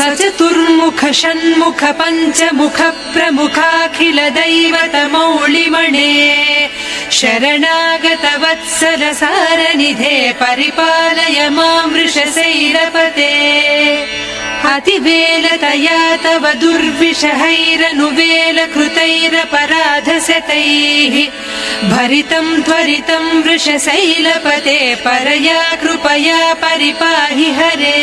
स चतुर्मुख षण्मुख पञ्चमुख प्रमुखाखिल दैवतमौळिमणे शरणागतवत्सरसारनिधे परिपालय मामृषशैलपते अतिवेलतया तव दुर्विषहैरनुवेलकृतैरपराधशतैः भरितम् त्वरितम् वृषशैलपते परया कृपया परिपाहि हरे।